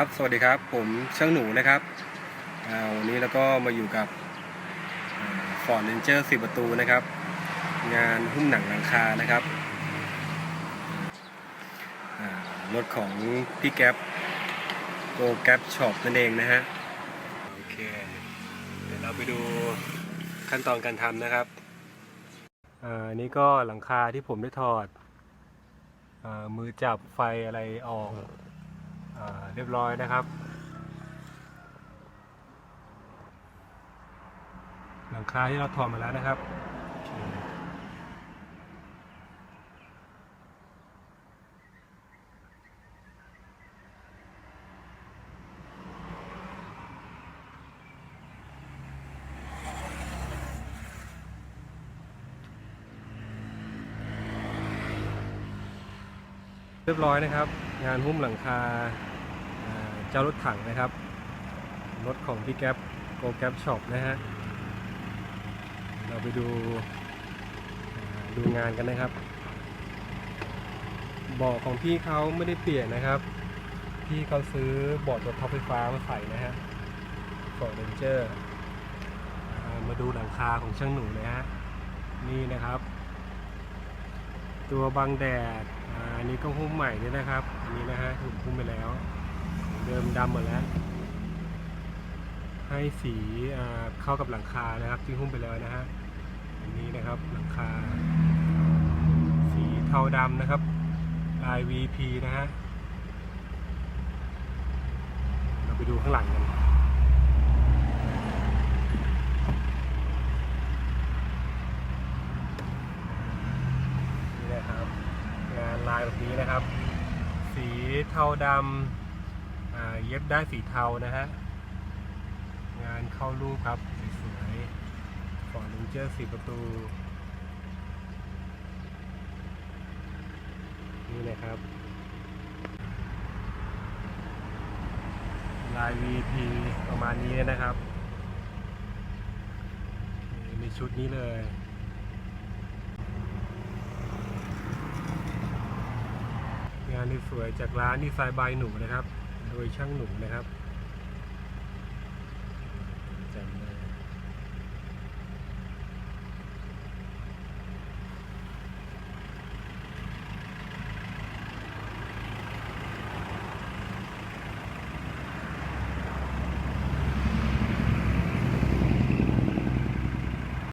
ครับสวัสดีครับผมช่างหนูนะครับวันนี้เราก็มาอยู่กับฟอร์ดเรนเจอร์สี่ประตูนะครับ งานหุ้มหนังหลังคานะครับรถของพี่แก๊ปโกแก๊ปช็อปนั่นเองนะฮะโอเคเดี๋ยวเราไปดูขั้นตอนการทำนะครับอันนี้ก็หลังคาที่ผมได้ถอดอมือจับไฟอะไรออก เรียบร้อยนะครับ หลังคาที่เราถอดมาแล้วนะครับเรียบร้อยนะครับ งานหุ้มหลังคาเจ้ารถถังนะครับ รถของพี่แก๊ปโกแก๊ปช็อปนะฮะ เราไปดูดูงานกันนะครับบาะของพี่เขาไม่ได้เปลี่ยนนะครับ พี่เขาซื้อบาะตัวท็อปไฟฟ้ามาใส่นะฮะฟอร์ดเรนเจอร์มาดูหลังคาของช่างหนูนะฮะนี่นะครับ ตัวบังแดด อันนี้ก็หุ้มใหม่ด้วยนะครับ อันนี้นะฮะถูกหุ้มไปแล้ว เดิมดำหมดแล้ว ให้สีเข้ากับหลังคานะครับ ที่หุ้มไปแล้วนะฮะ อันนี้นะครับหลังคา สีเทาดำนะครับลาย VP นะฮะ เราไปดูข้างหลังกันนะครับ งาน ลายแบบนี้นะครับ สีเทาดำเย็บได้สีเทานะฮะ งานเข้ารูปครับสวยๆฟอร์ดลิเจอร์สีประตู นี่นะครับ ลาย VP ประมาณนี้นะครับ มีชุดนี้เลย งานที่ สวยจากร้านดีไซน์บายหนูนะครับ โดยช่างหนูนะครับ